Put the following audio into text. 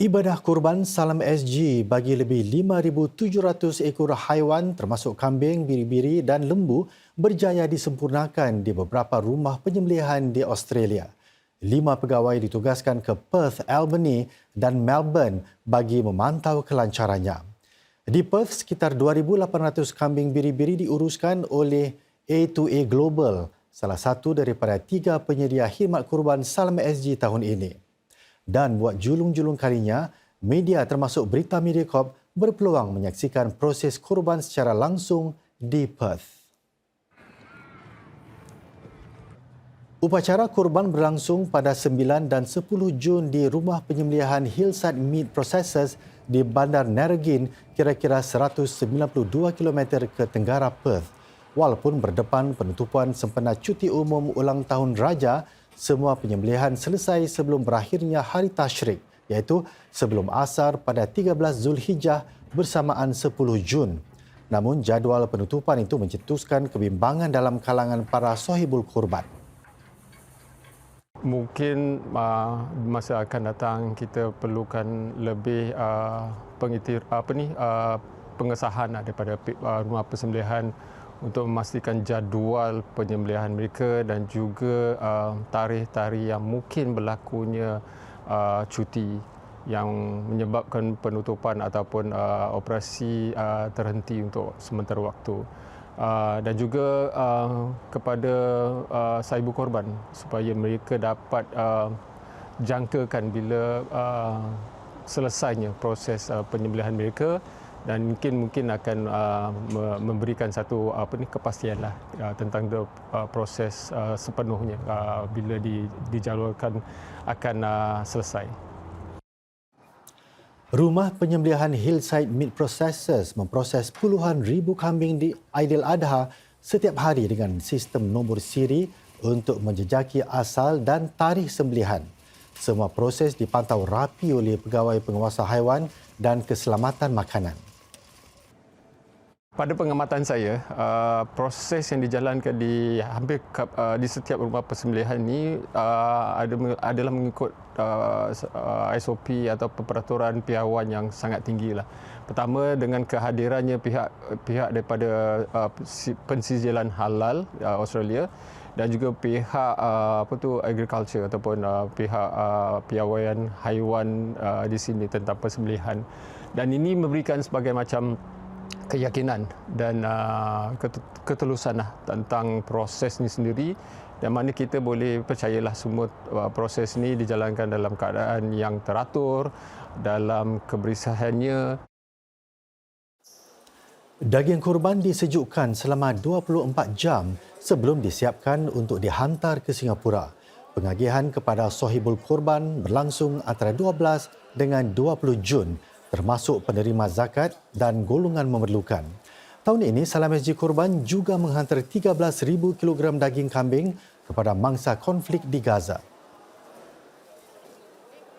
Ibadah kurban Salam SG bagi lebih 5,700 ekor haiwan termasuk kambing, biri-biri dan lembu berjaya disempurnakan di beberapa rumah penyembelihan di Australia. Lima pegawai ditugaskan ke Perth, Albany dan Melbourne bagi memantau kelancarannya. Di Perth, sekitar 2,800 kambing biri-biri diuruskan oleh A2A Global, salah satu daripada tiga penyedia khidmat kurban Salam SG tahun ini. Dan buat julung-julung kalinya, media termasuk Berita Mediacorp berpeluang menyaksikan proses kurban secara langsung di Perth. Upacara kurban berlangsung pada 9 dan 10 Jun di rumah penyembelihan Hillside Meat Processors di Bandar Narrogin kira-kira 192 km ke tenggara Perth. Walaupun berdepan penutupan sempena cuti umum ulang tahun Raja, semua penyembelihan selesai sebelum berakhirnya hari Tashrik iaitu sebelum asar pada 13 Zulhijjah bersamaan 10 Jun. Namun jadual penutupan itu mencetuskan kebimbangan dalam kalangan para sahibul kurban. Mungkin uh, masa akan datang kita perlukan lebih uh, pengitir apa ni uh, pengesahan uh, daripada uh, rumah persembelihan untuk memastikan jadual penyembelihan mereka dan juga uh, tarikh-tarikh yang mungkin berlakunya uh, cuti yang menyebabkan penutupan ataupun uh, operasi terhenti untuk sementara waktu. Dan juga kepada saibu korban supaya mereka dapat jangkakan bila selesainya proses penyembelihan mereka dan mungkin mungkin akan uh, memberikan satu apa ni kepastian lah uh, tentang the, uh, proses uh, sepenuhnya uh, bila di, dijaluarkan akan uh, selesai. Rumah penyembelihan Hillside Meat Processors memproses puluhan ribu kambing di Aidil Adha setiap hari dengan sistem nombor siri untuk menjejaki asal dan tarikh sembelihan. Semua proses dipantau rapi oleh pegawai penguasa haiwan dan keselamatan makanan. Pada pengamatan saya, uh, proses yang dijalankan di hampir uh, di setiap rumah persembelihan ini uh, adalah mengikut uh, uh, SOP atau peraturan piawai yang sangat tinggi lah. Pertama dengan kehadirannya pihak pihak daripada uh, pensijilan halal uh, Australia dan juga pihak uh, apa tu agriculture ataupun uh, pihak uh, piawaian haiwan uh, di sini tentang persembelihan. Dan ini memberikan sebagai macam keyakinan dan uh, ketelusan lah tentang proses ini sendiri dan mana kita boleh percayalah semua uh, proses ini dijalankan dalam keadaan yang teratur dalam kebersihannya Daging kurban disejukkan selama 24 jam sebelum disiapkan untuk dihantar ke Singapura. Pengagihan kepada sahibul kurban berlangsung antara 12 dengan 20 Jun termasuk penerima zakat dan golongan memerlukan. Tahun ini, Salam SG Korban juga menghantar 13,000 kg daging kambing kepada mangsa konflik di Gaza.